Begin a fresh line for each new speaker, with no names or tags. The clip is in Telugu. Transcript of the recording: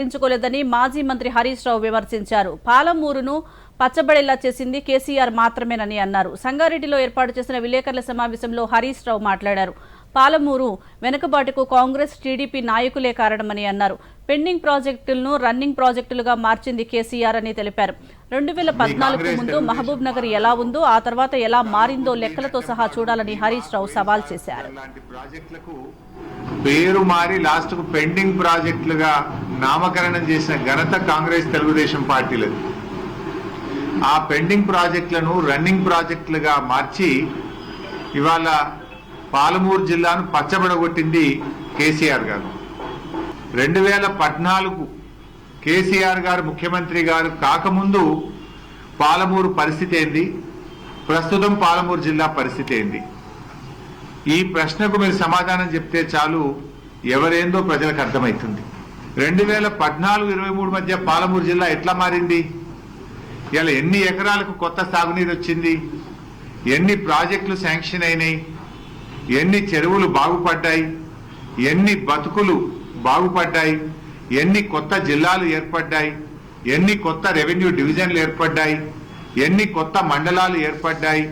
పట్టించుకోలేదని మాజీ మంత్రి హరీష్ రావు విమర్శించారు. పాలమూరును పచ్చబడేలా చేసింది కేసీఆర్ మాత్రమేనని అన్నారు. సంగారెడ్డిలో ఏర్పాటు చేసిన విలేకరుల సమావేశంలో హరీష్ రావు మాట్లాడారు. పాలమూరు వెనుకబాటుకు కాంగ్రెస్ టీడీపీ నాయకులే కారణమని అన్నారు. పెండింగ్ ప్రాజెక్టులను రన్నింగ్ ప్రాజెక్టులుగా మార్చింది కేసీఆర్ అని తెలిపారు. రెండు వేల పద్నాలుగు ముందు మహబూబ్ నగర్ ఎలా ఉందో ఆ తర్వాత ఎలా మారిందో లెక్కలతో సహా చూడాలని హరీష్ రావు సవాల్ చేశారు.
పేరు మారి లాస్ట్కు పెండింగ్ ప్రాజెక్టులుగా నామకరణం చేసిన ఘనత కాంగ్రెస్ తెలుగుదేశం పార్టీలది ఆ పెండింగ్ ప్రాజెక్టులను రన్నింగ్ ప్రాజెక్టులుగా మార్చి ఇవాళ పాలమూరు జిల్లాను పచ్చబడగొట్టింది కేసీఆర్ గారు. రెండు వేల పద్నాలుగు కేసీఆర్ గారు ముఖ్యమంత్రి గారు కాకముందు పాలమూరు పరిస్థితి ఏంది? ప్రస్తుతం పాలమూరు జిల్లా పరిస్థితి ఏంది? ఈ ప్రశ్నకు మీరు సమాధానం చెప్తే చాలు ఎవరేందో ప్రజలకు అర్థమవుతుంది. రెండు వేల పద్నాలుగు ఇరవై మూడు మధ్య పాలమూరు జిల్లా ఎట్లా మారింది? ఇలా ఎన్ని ఎకరాలకు కొత్త సాగునీరు వచ్చింది? ఎన్ని ప్రాజెక్టులు శాంక్షన్ అయినాయి? ఎన్ని చెరువులు బాగుపడ్డాయి ఎన్ని బతుకులు బాగుపడ్డాయి ఎన్ని కొత్త జిల్లాలు ఏర్పడ్డాయి ఎన్ని కొత్త రెవెన్యూ డివిజన్లు ఏర్పడ్డాయి ఎన్ని కొత్త మండలాలు ఏర్పడ్డాయి